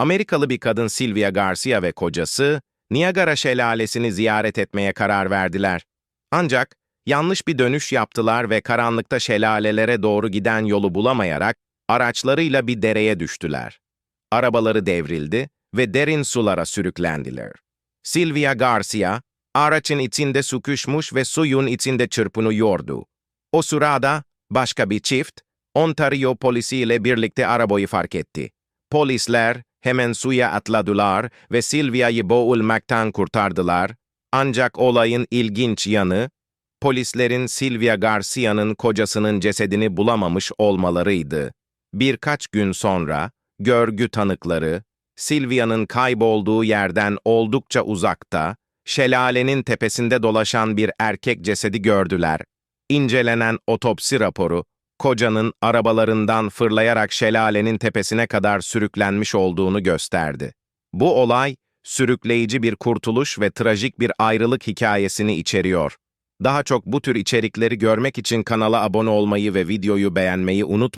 Amerikalı bir kadın Sylvia Garcia ve kocası, Niagara Şelalesi'ni ziyaret etmeye karar verdiler. Ancak yanlış bir dönüş yaptılar ve karanlıkta şelalelere doğru giden yolu bulamayarak araçlarıyla bir dereye düştüler. Arabaları devrildi ve derin sulara sürüklendiler. Sylvia Garcia, aracın içinde sıkışmış ve suyun içinde çırpınıyordu. O sırada başka bir çift, Ontario polisiyle birlikte arabayı fark etti. Polisler hemen suya atladılar ve Sylvia'yı boğulmaktan kurtardılar. Ancak olayın ilginç yanı, polislerin Sylvia Garcia'nın kocasının cesedini bulamamış olmalarıydı. Birkaç gün sonra, görgü tanıkları, Sylvia'nın kaybolduğu yerden oldukça uzakta, şelalenin tepesinde dolaşan bir erkek cesedi gördüler. İncelenen otopsi raporu, kocanın arabalarından fırlayarak şelalenin tepesine kadar sürüklenmiş olduğunu gösterdi. Bu olay, sürükleyici bir kurtuluş ve trajik bir ayrılık hikayesini içeriyor. Daha çok bu tür içerikleri görmek için kanala abone olmayı ve videoyu beğenmeyi unutmayın.